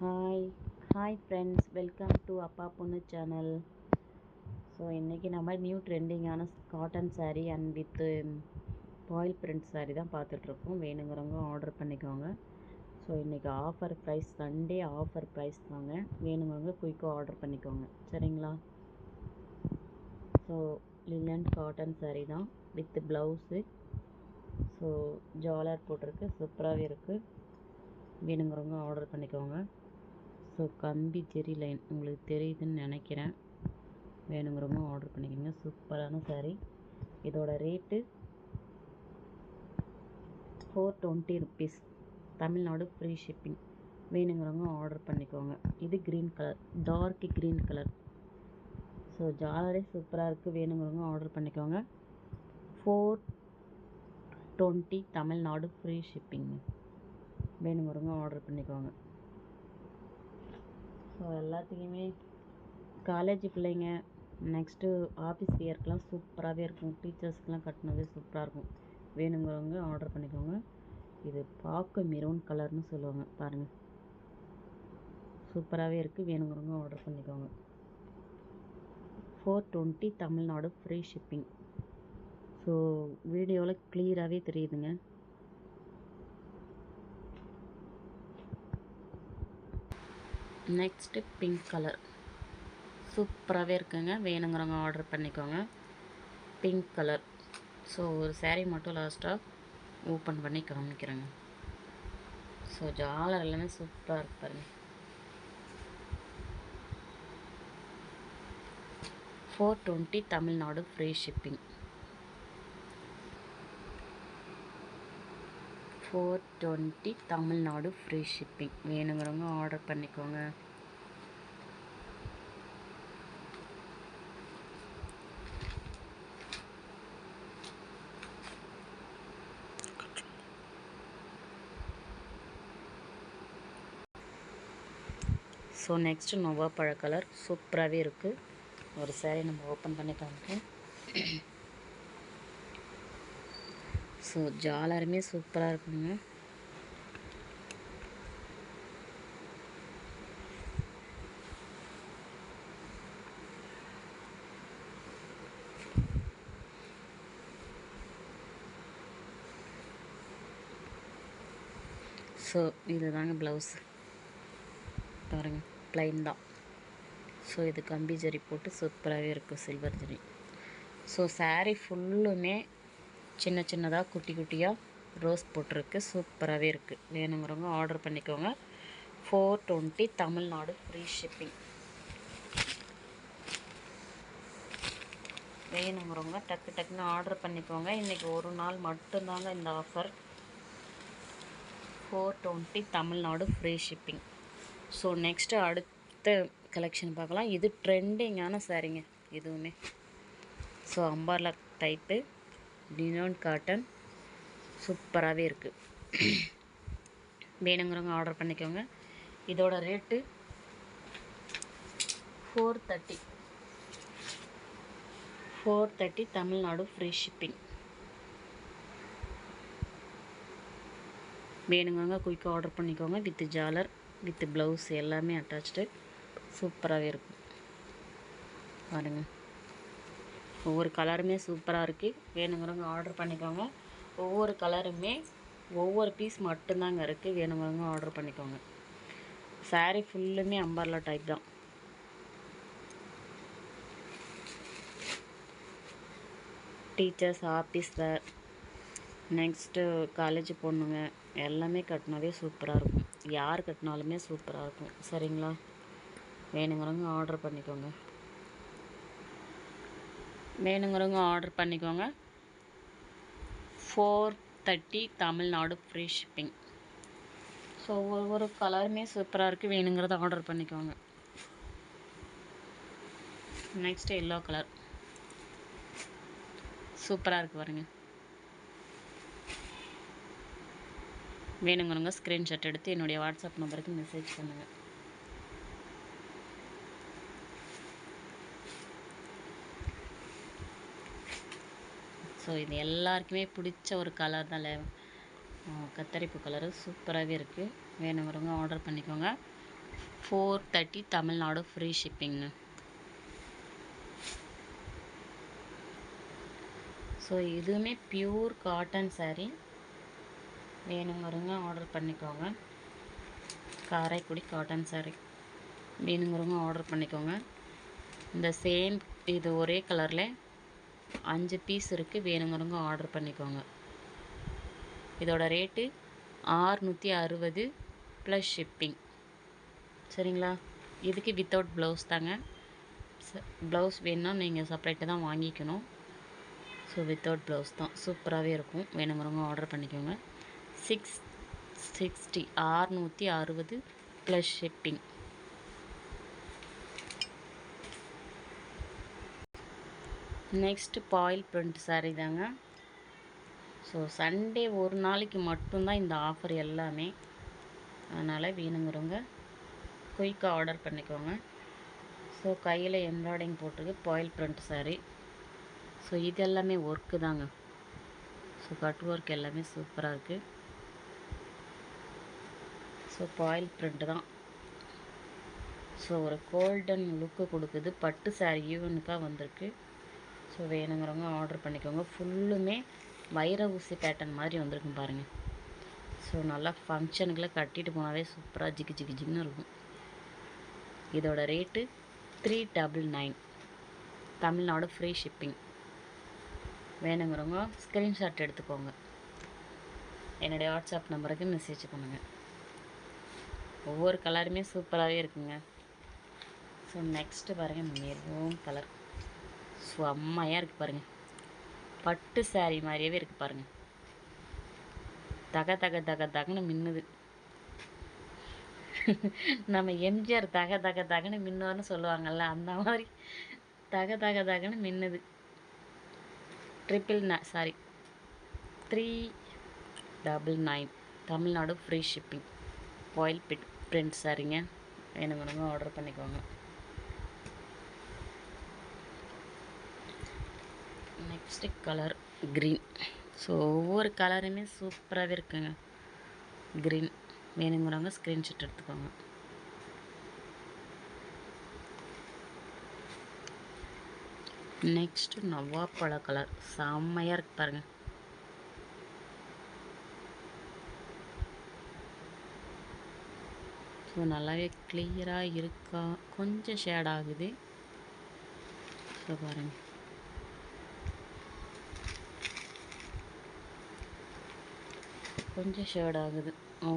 Hi hi friends welcome to Appa Ponnu channel so இன்றைக்கி நம்ம new ட்ரெண்டிங்கான cotton sari and with foil print sari தான் பார்த்துட்ருக்கோம் வேணுங்கிறவங்க ஆர்டர் பண்ணிக்கோங்க. ஸோ இன்றைக்கி offer price Sunday offer price தாங்க. வேணுங்கிறவங்க குயிக்காக ஆர்டர் பண்ணிக்கோங்க. சரிங்களா? ஸோ லிலன் காட்டன் சாரீ தான் வித் ப்ளவுஸு ஸோ ஜாலர் போட்டிருக்கு. சூப்பராகவே இருக்குது வேணுங்கிறவங்க ஆர்டர் பண்ணிக்கோங்க. ஸோ கம்பி ஜெரி லைன் உங்களுக்கு தெரியுதுன்னு நினைக்கிறேன். வேணுங்கிறவங்க ஆர்டர் பண்ணிக்கோங்க. சூப்பரான சாரி இதோட rate four twenty rupees Tamilnadu free shipping வேணுங்கிறவங்க ஆர்டர் பண்ணிக்கோங்க. இது green colour dark green colour so ஜாலரே சூப்பராக இருக்குது வேணுங்கிறவங்க ஆர்டர் பண்ணிக்கோங்க. Four twenty Tamilnadu free shipping வேணுங்கிறவங்க ஆர்டர் பண்ணிக்கோங்க. ஸோ எல்லாத்துக்குமே காலேஜ் பிள்ளைங்க நெக்ஸ்ட்டு ஆஃபீஸ் வியர்க்கெலாம் சூப்பராகவே இருக்கும். டீச்சர்ஸ்க்கெலாம் கட்டினதே சூப்பராக இருக்கும். வேணுங்கிறவங்க ஆர்டர் பண்ணிக்கோங்க. இது பார்க்க மெரூன் கலர்னு சொல்லுவாங்க. பாருங்கள் சூப்பராகவே இருக்குது வேணுங்கிறவங்க ஆர்டர் பண்ணிக்கோங்க. Four twenty Tamilnadu free shipping so வீடியோவில் கிளியராகவே தெரியுதுங்க. நெக்ஸ்ட்டு பிங்க் கலர் சூப்பராகவே இருக்குங்க. வேணுங்கிறவங்க ஆர்டர் பண்ணிக்கோங்க. பிங்க் கலர் ஸோ ஒரு சேரீ மட்டும் லாஸ்ட்டாக ஓப்பன் பண்ணி காமிக்கிறேங்க ஸோ ஜாலர் எல்லாமே சூப்பராக இருப்பாருங்க four twenty Tamilnadu free shipping four twenty Tamilnadu free shipping வேணுங்கிறவங்க ஆர்டர் பண்ணிக்கோங்க. ஸோ நெக்ஸ்ட்டு நொவ்வாப்பழ கலர் சூப்பராகவே இருக்குது ஒரு சேரீ நம்ம ஓப்பன் பண்ணி காமிப்போம். ஸோ ஜாலருமே சூப்பராக இருக்குங்க. ஸோ இதுதாங்க ப்ளவுஸ் பாருங்க ப்ளைன் தான். ஸோ இது கம்பி ஜரி போட்டு சூப்பராகவே இருக்கும் சில்வர் ஜரி. ஸோ சாரீ ஃபுல்லுமே சின்ன சின்னதாக குட்டி குட்டியாக ரோஸ் போட்டிருக்கு. சூப்பராகவே இருக்குது வேணுங்கிறவங்க ஆர்டர் பண்ணிக்கோங்க. Four twenty Tamil Nadu free shipping வேணுங்கிறவங்க டக்கு டக்குன்னு ஆர்டர் பண்ணிக்கோங்க. இன்றைக்கி ஒரு நாள் மட்டும்தாங்க இந்த offer four twenty Tamil Nadu free shipping so next அடுத்த கலெக்ஷன் பார்க்கலாம். இது ட்ரெண்டிங்கான சாரீங்க இதுவுமே ஸோ அம்பார்லா டைப்பு டினோன் காட்டன் சூப்பராகவே இருக்குது வேணுங்கிறவங்க ஆர்டர் பண்ணிக்கோங்க. இதோட rate four thirty four thirty Tamil Nadu free shipping வேணுங்கிறவங்க குயிக்காக ஆர்டர் பண்ணிக்கோங்க. வித் ஜாலர் வித் ப்ளவுஸ் எல்லாமே அட்டாச்டு சூப்பராகவே இருக்கும் பாருங்கள் ஒவ்வொரு கலருமே சூப்பராக இருக்குது வேணுங்கிறவங்க ஆர்டர் பண்ணிக்கோங்க. ஒவ்வொரு கலருமே ஒவ்வொரு பீஸ் மட்டும்தாங்க இருக்குது வேணுங்கிறவங்க ஆர்டர் பண்ணிக்கோங்க. சாரீ ஃபுல்லுமே அம்பர்லா டைப் தான். Teachers office wear next college பொண்ணுங்க. எல்லாமே கட்டினாவே சூப்பராக இருக்கும். யார் கட்டினாலுமே சூப்பராக இருக்கும். சரிங்களா? வேணுங்கிறவங்க ஆர்டர் பண்ணிக்கோங்க. வேணுங்கிறவங்க ஆர்டர் பண்ணிக்கோங்க. Four thirty Tamil Nadu free shipping so ஒவ்வொரு கலருமே சூப்பராக இருக்குது வேணுங்கிறத ஆர்டர் பண்ணிக்கோங்க. நெக்ஸ்ட் எல்லோ கலர் சூப்பராக இருக்குது பாருங்க. வேணுங்கிறவங்க ஸ்க்ரீன்ஷாட் எடுத்து என்னுடைய வாட்ஸ்அப் நம்பருக்கு மெசேஜ் பண்ணுங்கள் ஸோ இது எல்லாருக்குமே பிடிச்ச ஒரு கலர் தான் லே- கத்தரிப்பு கலரு சூப்பராகவே இருக்குது வேணுங்கிறவங்க ஆர்டர் பண்ணிக்கோங்க. ஃபோர் தேர்ட்டி தமிழ்நாடு ஃப்ரீ ஷிப்பிங்னு ஸோ இதுவுமே பியூர் காட்டன் சாரீ வேணுங்கிறவங்க ஆர்டர் பண்ணிக்கோங்க. காரைக்குடி காட்டன் சாரீ வேணுங்கிறவங்க ஆர்டர் பண்ணிக்கோங்க. இந்த சேம் இது ஒரே கலரில் அஞ்சு பீஸ் இருக்குது வேணுங்கிறவங்க ஆர்டர் பண்ணிக்கோங்க. இதோட ரேட்டு ஆறுநூற்றி அறுபது ப்ளஸ் ஷிப்பிங் சரிங்களா? இதுக்கு வித்தவுட் ப்ளவுஸ் தாங்க. ப்ளவுஸ் வேணும்னா நீங்கள் செப்பரேட்டாக தான் வாங்கிக்கணும். ஸோ வித்தவுட் ப்ளவுஸ் தான். சூப்பராகவே இருக்கும். வேணுங்கிறவங்க ஆர்டர் பண்ணிக்கோங்க. சிக்ஸ் சிக்ஸ்டி ஆறுநூற்றி அறுபது plus shipping next foil print saree தாங்க. ஸோ சண்டே ஒரு நாளைக்கு மட்டும்தான் இந்த ஆஃபர் எல்லாமே. அதனால் வேணுங்கிறவங்க குயிக்காக ஆர்டர் பண்ணிக்கோங்க. ஸோ கையில் எம்ப்ராய்டிங் போட்டிருக்கு பாயில் பிரிண்ட் saree. ஸோ இது எல்லாமே ஒர்க்கு தாங்க. ஸோ கட் ஒர்க் எல்லாமே சூப்பராக இருக்குது ஸோ பாயில் பிரிண்ட் தான். ஸோ ஒரு கோல்டன் லுக்கு கொடுக்குது. பட்டு saree ஈவனுக்காக வந்திருக்கு. ஸோ வேணுங்கிறவங்க ஆர்டர் பண்ணிக்கோங்க. ஃபுல்லுமே வைர ஊசி பேட்டர்ன் மாதிரி வந்திருக்கும் பாருங்கள் ஸோ நல்லா ஃபங்க்ஷனுக்குலாம் கட்டிட்டு போனாவே சூப்பராக ஜிகு ஜிகு ஜிகுன்னு இருக்கும். இதோட rate three double nine Tamil Nadu free shipping வேணுங்கிறவங்க ஸ்க்ரீன்ஷாட் எடுத்துக்கோங்க. என்னுடைய வாட்ஸ்அப் நம்பருக்கு மெசேஜ் பண்ணுங்கள் ஒவ்வொரு கலருமே சூப்பராகவே இருக்குங்க. ஸோ நெக்ஸ்ட்டு பாருங்கள் மெரூன் கலர் செம்மையாக இருக்குது பாருங்கள் பட்டு saree மாதிரியே இருக்குது பாருங்கள் தக தக தக தகன்னு மின்னுது. நம்ம எம்ஜிஆர் தக தக தகன்னு மின்னுவார்னு சொல்லுவாங்கள்ல அந்த மாதிரி தக தக தகன்னு மின்னுது. ட்ரிபிள் ந sari three double nine Tamil Nadu free shipping கோயில் பிட் பிரிண்ட் சாரிங்க ரொம்ப ஆர்டர் பண்ணிக்கோங்க. நெக்ஸ்ட்டு கலர் க்ரீன் ஸோ ஒவ்வொரு கலருமே சூப்பராகவே இருக்குங்க. க்ரீன் வேணுங்கிறவங்க ஸ்க்ரீன்ஷாட் எடுத்துக்கோங்க. நெக்ஸ்ட்டு நவாப்பழ கலர். செம்மையாக இருக்கு பாருங்க. ஸோ நல்லாவே கிளியராக இருக்கா? கொஞ்சம் ஷேட் ஆகுது. ஸோ பாருங்கள் கொஞ்சம் ஷேட் ஆகுது. ஓ.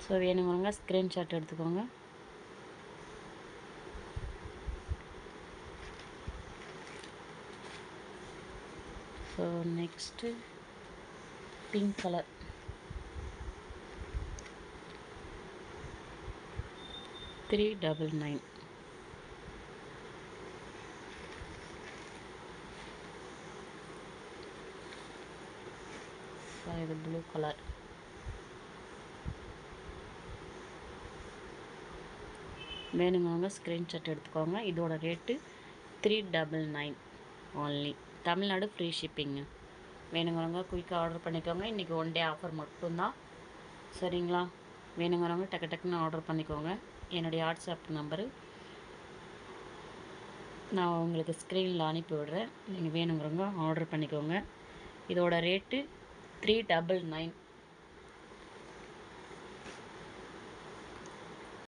ஸோ வேணுங்கிறவங்க ஸ்க்ரீன்ஷாட் எடுத்துக்கோங்க. So next pink colour three double nine so blue colour வேணுங்கவங்க screenshot எடுத்துக்கோங்க. இதோட rate three double nine only Tamil Nadu free shipping வேணுங்கிறவங்க குயிக்காக ஆர்டர் பண்ணிக்கோங்க. இன்றைக்கி ஒன் டே ஆஃபர் மட்டும்தான். சரிங்களா? வேணுங்கிறவங்க டக்கு டக்குன்னு ஆர்டர் பண்ணிக்கோங்க. என்னுடைய வாட்ஸ்அப் நம்பரு நான் உங்களுக்கு ஸ்க்ரீனில் அனுப்பி விடுறேன். நீங்கள் வேணுங்கிறவங்க ஆர்டர் பண்ணிக்கோங்க. இதோட ரேட்டு த்ரீ டபுள் நைன்